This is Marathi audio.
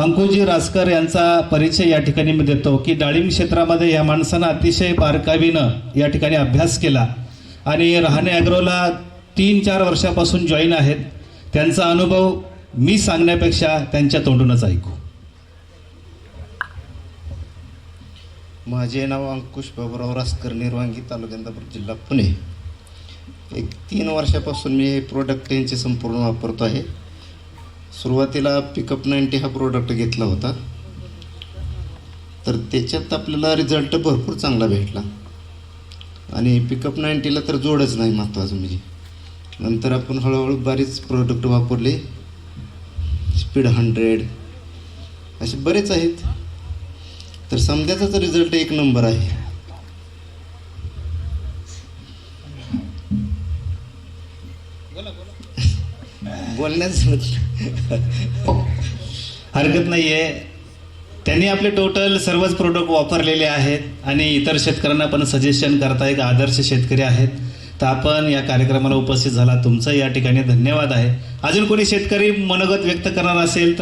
अंकुजी रासकर यांचा परिचय या ठिकाणी मी देतो की डाळिंब क्षेत्रामध्ये या माणसानं अतिशय बारकावीनं या ठिकाणी अभ्यास केला. आणि रहाणे ॲग्रोला तीन चार वर्षापासून जॉईन आहेत. त्यांचा अनुभव मी सांगण्यापेक्षा त्यांच्या तोंडूनच ऐकू. माझे नाव अंकुश बाबूराव रासकर निर्वांगी तालुका इंदापूर जिल्हा पुणे. एक तीन वर्षापासून मी हे प्रोडक्ट त्यांचे संपूर्ण वापरतो आहे. सुरुवातीला पिकअप नाईन्टी हा प्रोडक्ट घेतला होता. तर त्याच्यात आपल्याला रिझल्ट भरपूर चांगला भेटला. आणि पिकअप नाईन्टीला तर जोडच नाही महत्त्वाचं म्हणजे. नंतर आपण हळूहळू बरेच प्रोडक्ट वापरले. स्पीड हंड्रेड असे बरेच आहेत. तर समजाचाच रिझल्ट एक नंबर आहे. बोलण्याच हरकत नाही आहे त्यांनी आपले टोटल सर्वच प्रोडक्ट वापरलेले आहेत आणि इतर शेतकऱ्यांना पण सजेशन करता एक आदर्श शेतकरी आहेत. तर आपण या कार्यक्रमाला उपस्थित झाला. तुमचं या ठिकाणी धन्यवाद आहे. अजून कोणी शेतकरी मनोगत व्यक्त करणार असेल तर